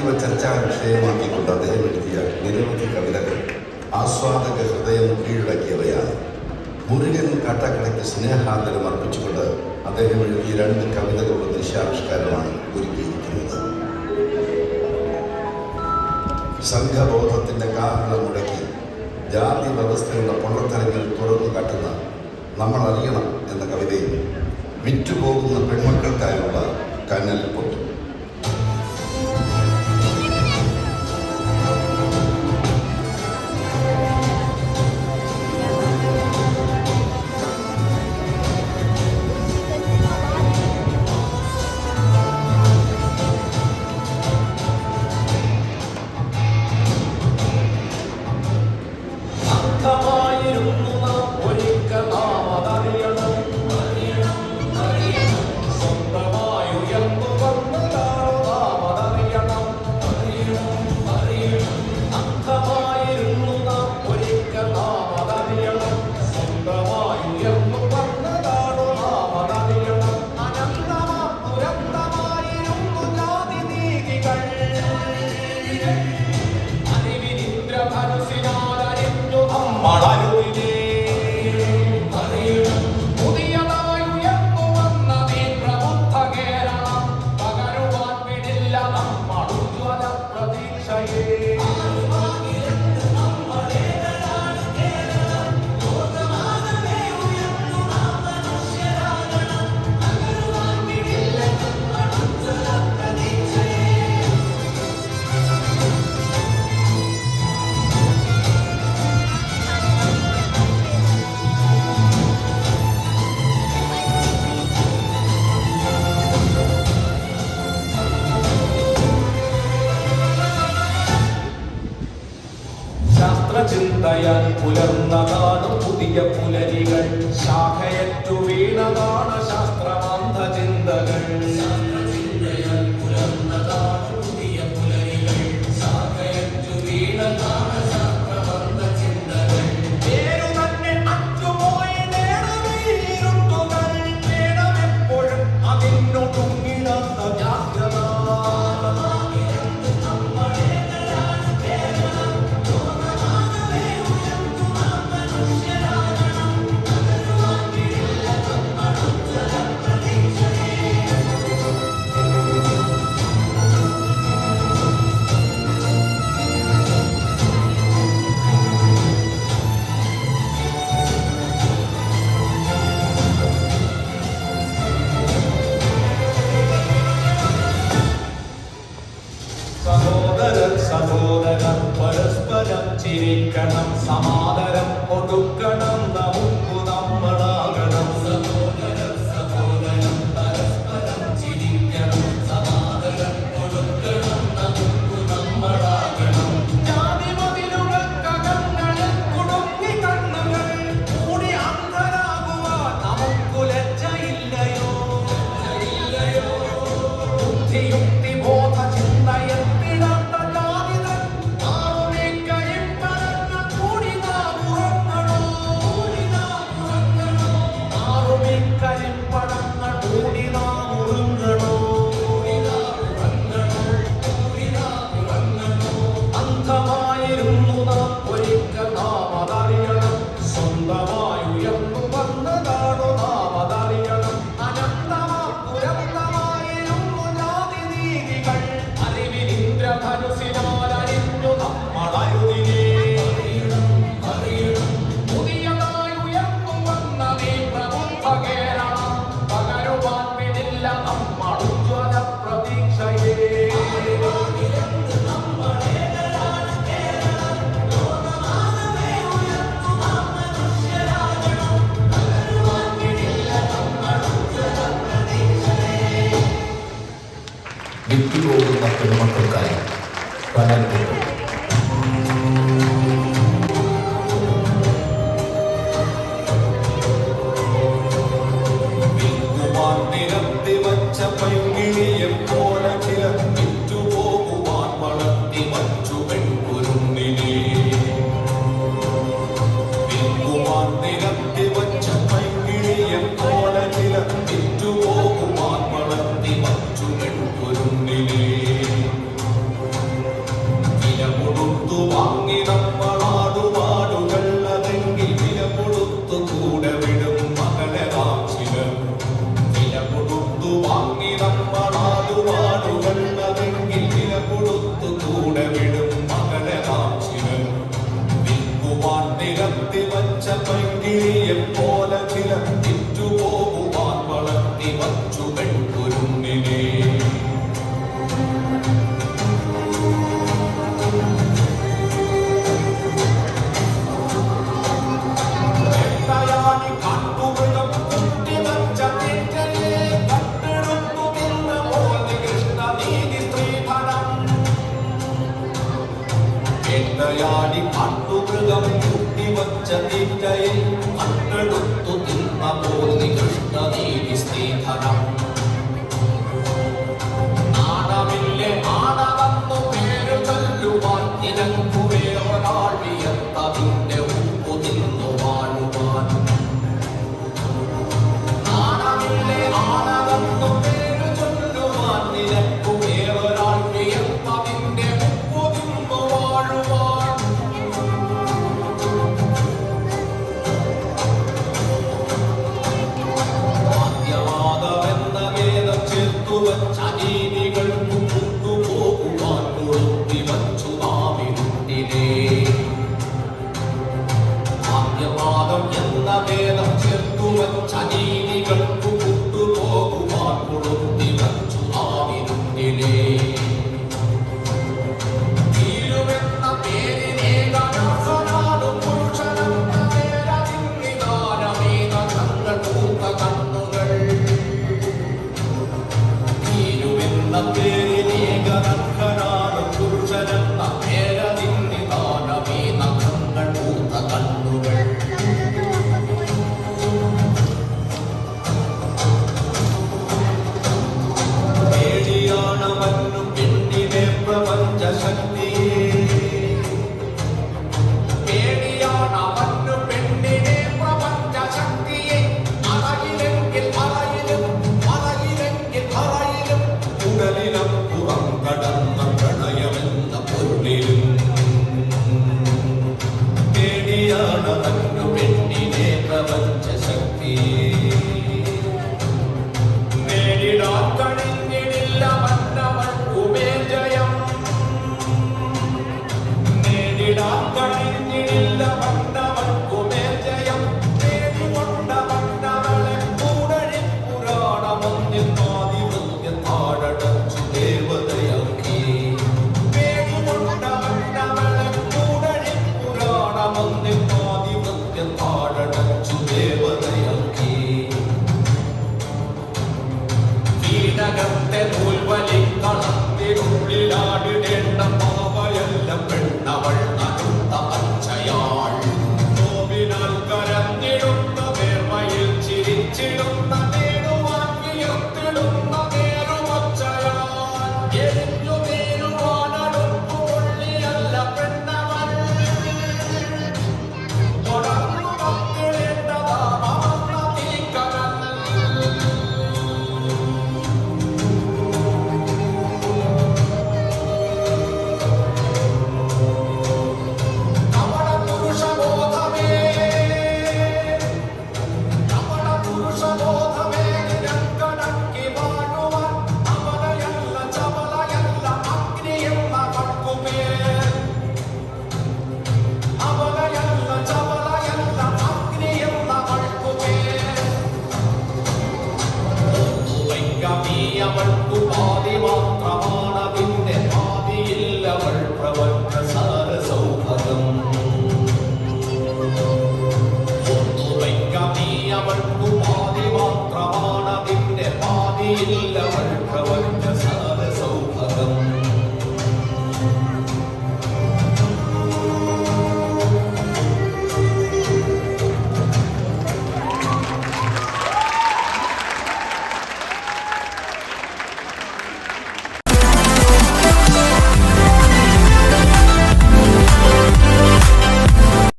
സജീവ ചർച്ചാ വിഷയമാക്കിക്കൊണ്ട് അദ്ദേഹം എഴുതിയ നിരവധി കവിതകൾ ആസ്വാദക ഹൃദയം കീഴടക്കിയവയാണ്. മുരുകൻ കാട്ടാക്കടയ്ക്ക് സ്നേഹാന്തരം അർപ്പിച്ചുകൊണ്ട് അദ്ദേഹം എഴുതിയ രണ്ട് കവിതകളുടെ ദൃശ്യാവിഷ്കാരമാണ് ഒരുക്കിയിരിക്കുന്നത്. സംഘബോധത്തിന്റെ കാരണം മുടക്കി ജാതി വ്യവസ്ഥയുടെ പൊള്ളത്തരങ്ങൾ തുറന്നു കാട്ടുന്ന നമ്മൾ അറിയണം എന്ന കവിതയും വിറ്റുപോകുന്ന പെൺമക്കൾക്കായുള്ള കനൽ പൊട്ടും. ശാസ്ത്രചിന്തയാൽ പുലർന്നതാണ് പുതിയ പുലരികൾ. ശാഖയറ്റു വീണതാണ് ശാസ്ത്രമന്ധ ചിന്തകൾ ചിരിക്കണം സമാദരം കൊടുക്കണം. memang terkait. Pada. തടി കാട്ടുമൃഗം കൂട്ടിവച്ച തീറ്റയിൽ കണ്ടെടുത്തു തിന്ന പോന്നി here. உபாதி